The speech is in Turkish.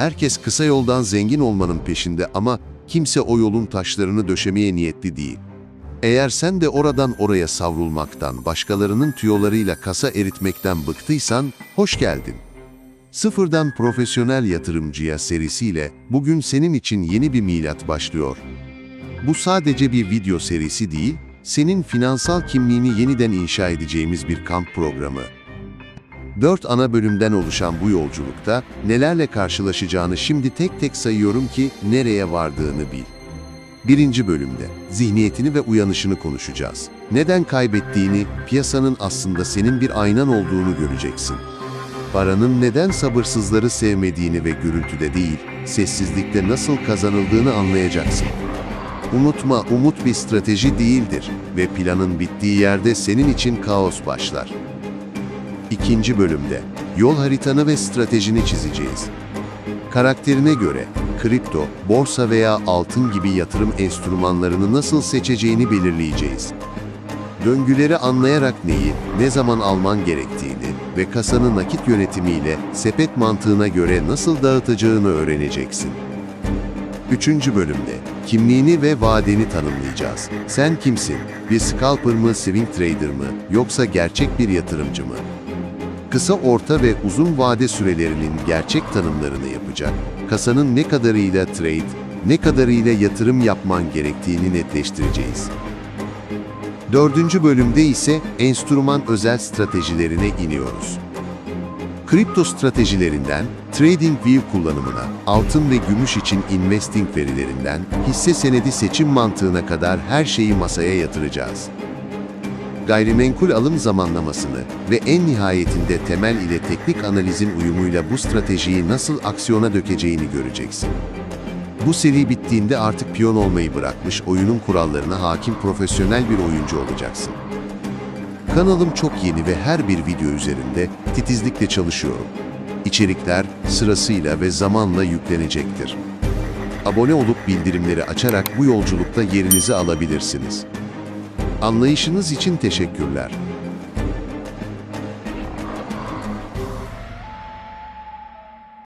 Herkes kısa yoldan zengin olmanın peşinde ama kimse o yolun taşlarını döşemeye niyetli değil. Eğer sen de oradan oraya savrulmaktan, başkalarının tüyolarıyla kasa eritmekten bıktıysan, hoş geldin. Sıfırdan Profesyonel Yatırımcıya serisiyle bugün senin için yeni bir milat başlıyor. Bu sadece bir video serisi değil, senin finansal kimliğini yeniden inşa edeceğimiz bir kamp programı. Dört ana bölümden oluşan bu yolculukta nelerle karşılaşacağını şimdi tek tek sayıyorum ki nereye vardığını bil. Birinci bölümde zihniyetini ve uyanışını konuşacağız. Neden kaybettiğini, piyasanın aslında senin bir aynan olduğunu göreceksin. Paranın neden sabırsızları sevmediğini ve gürültüde değil, sessizlikte nasıl kazanıldığını anlayacaksın. Unutma, umut bir strateji değildir ve planın bittiği yerde senin için kaos başlar. İkinci bölümde yol haritanı ve stratejini çizeceğiz. Karakterine göre kripto, borsa veya altın gibi yatırım enstrümanlarını nasıl seçeceğini belirleyeceğiz. Döngüleri anlayarak neyi, ne zaman alman gerektiğini ve kasanı nakit yönetimiyle sepet mantığına göre nasıl dağıtacağını öğreneceksin. Üçüncü bölümde kimliğini ve vadeni tanımlayacağız. Sen kimsin? Bir scalper mı, swing trader mı, yoksa gerçek bir yatırımcı mı? Kısa, orta ve uzun vade sürelerinin gerçek tanımlarını yapacak, kasanın ne kadarıyla trade, ne kadarıyla yatırım yapman gerektiğini netleştireceğiz. Dördüncü bölümde ise enstrüman özel stratejilerine iniyoruz. Kripto stratejilerinden, TradingView kullanımına, altın ve gümüş için investing verilerinden, hisse senedi seçim mantığına kadar her şeyi masaya yatıracağız. Gayrimenkul alım zamanlamasını ve en nihayetinde temel ile teknik analizin uyumuyla bu stratejiyi nasıl aksiyona dökeceğini göreceksin. Bu seri bittiğinde artık piyon olmayı bırakmış, oyunun kurallarına hakim profesyonel bir oyuncu olacaksın. Kanalım çok yeni ve her bir video üzerinde titizlikle çalışıyorum. İçerikler sırasıyla ve zamanla yüklenecektir. Abone olup bildirimleri açarak bu yolculukta yerinizi alabilirsiniz. Anlayışınız için teşekkürler.